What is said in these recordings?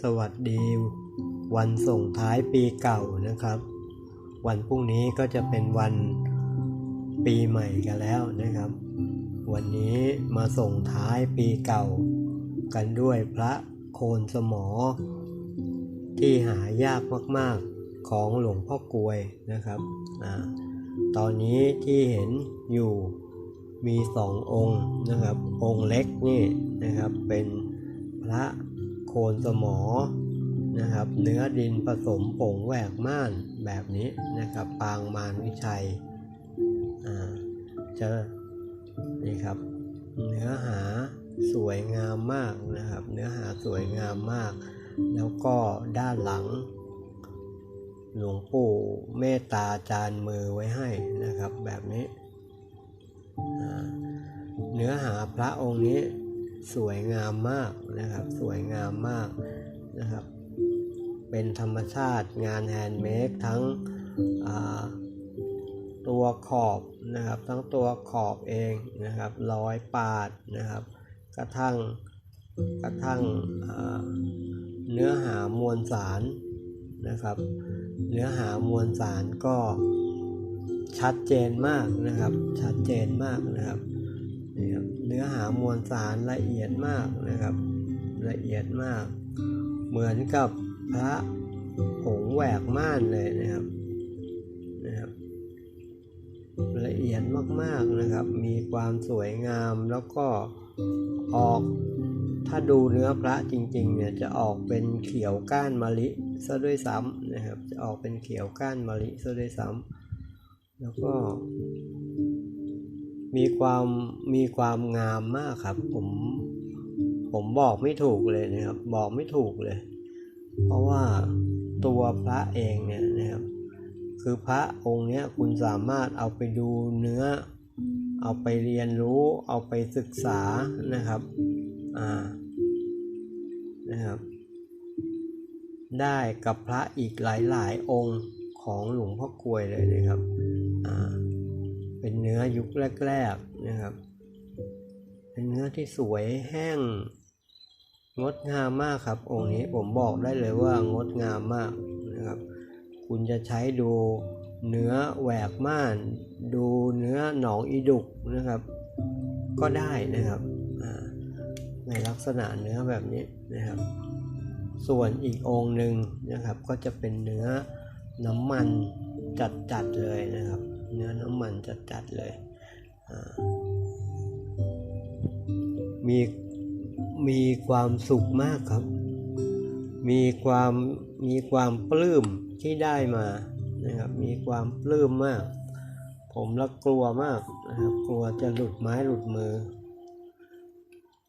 สวัสดี วันส่งท้ายปีเก่านะครับ วันพรุ่งนี้ก็จะเป็นวันปีใหม่กันแล้วนะครับ วันนี้มาส่งท้ายปีเก่า กันด้วยพระโคนสมอ ที่หายากมากๆของหลวงพ่อกลวยนะครับอตอนนี้ที่เห็นอยู่มีสององค์นะครับ องค์เล็กนี่นะครับเป็นพระ โคนสมอนะครับ เนื้อดินผสมผงแหวกม่านแบบนี้นะครับ ปางมารวิชัยอ่าจะนี่ครับ เนื้อหาสวยงามมากนะครับ เนื้อหาสวยงามมาก แล้วก็ด้านหลัง หลวงปู่เมตตาจานมือไว้ให้นะครับ แบบนี้ เนื้อหาพระองค์นี้ สวยงามมากนะครับ สวยงามมากนะครับ เป็นธรรมชาติงานแฮนด์เมดทั้งตัวขอบนะครับ ทั้งตัวขอบเองนะครับรอยปาดนะครับ กระทั่งกระทั่งเนื้อหามวลสารนะครับ เนื้อหามวลสารก็ชัดเจนมากนะครับ ชัดเจนมากนะครับ เนื้อหามวลสารละเอียดมากนะครับ ละเอียดมาก เหมือนกับพระผงแหวกม่านเลยนะครับนะครับ ละเอียดมากๆนะครับ มีความสวยงามแล้วก็ออกถ้าดูเนื้อพระจริงๆเนี่ยจะออกเป็นเขียวก้านมะลิซะด้วยซ้ำนะครับ จะออกเป็นเขียวก้านมะลิซะด้วยซ้ำแล้วก็ มีความมีความงามมากครับ ผมผมบอกไม่ถูกเลยนะครับ บอกไม่ถูกเลย เพราะว่าตัวพระเองเนี่ยนะครับ คือพระองค์เนี้ยคุณสามารถเอาไปดูเนื้อ เอาไปเรียนรู้ เอาไปศึกษานะครับอ่านะครับ ได้กับพระอีกหลายๆ องค์ของหลวงพ่อกลวยเลยนะครับอ่า เป็นเนื้อยุคแรกๆนะครับ เป็นเนื้อที่สวยแห้ง งดงามมากครับ องค์นี้ผมบอกได้เลยว่างดงามมากนะครับ คุณจะใช้ดูเนื้อแหวกม่าน ดูเนื้อหนองอีดุกนะครับ ก็ได้นะครับในลักษณะเนื้อแบบนี้นะครับ ส่วนอีกองค์หนึ่งนะครับ ก็จะเป็นเนื้อน้ำมันจัดๆเลยนะครับ มันจัดๆเลย มีมีความสุขมากครับ มีความมีความปลื้มที่ได้มานะครับ มีความปลื้มมาก ผมละกลัวมากนะครับ กลัวจะหลุดไม้หลุดมือ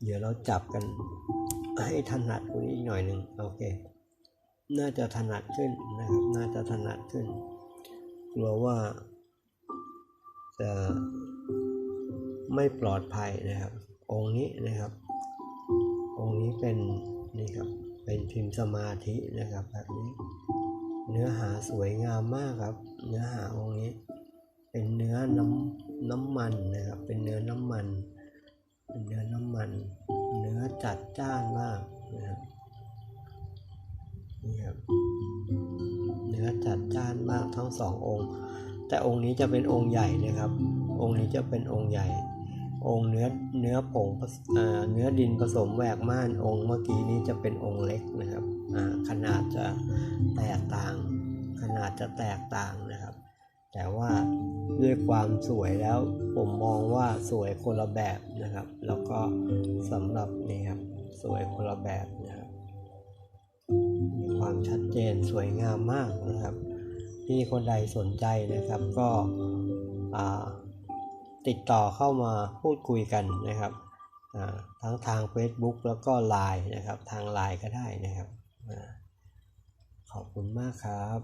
เดี๋ยวเราจับกันให้ถนัดกว่านี้อีกหน่อยหนึ่งโอเค น่าจะถนัดขึ้นนะครับ น่าจะถนัดขึ้น กลัวว่า จะไม่ปลอดภัยนะครับ องค์นี้นะครับ องค์นี้เป็นนี่ครับเป็นพิมพ์สมาธินะครับแบบนี้ เนื้อหาสวยงามมากครับ เนื้อหาองค์นี้ เป็นเนื้อน้ำน้ำมันนะครับ เป็นเนื้อน้ำมันเป็นเนื้อน้ำมัน เนื้อจัดจ้านมากนะครับนี่ครับเนื้อจัดจ้านมากทั้งสององค์ แต่องค์นี้จะเป็นองค์ใหญ่นะครับ องค์นี้จะเป็นองค์ใหญ่ องค์เนื้อเนื้อผงเนื้อดินผสมแหวกม่านองค์เมื่อกี้นี้จะเป็นองค์เล็กนะครับขนาดจะแตกต่าง ขนาดจะแตกต่างนะครับ แต่ว่าด้วยความสวยแล้วผมมองว่าสวยคนละแบบนะครับ แล้วก็สำหรับนี่ครับสวยคนละแบบนะครับ มีความชัดเจนสวยงามมากนะครับ ที่คนใดสนใจนะครับ ก็ติดต่อเข้ามาพูดคุยกันนะครับทั้งทาง Facebook แล้วก็ Line นะครับ ทาง Line ก็ได้นะครับอขอบคุณมากครับ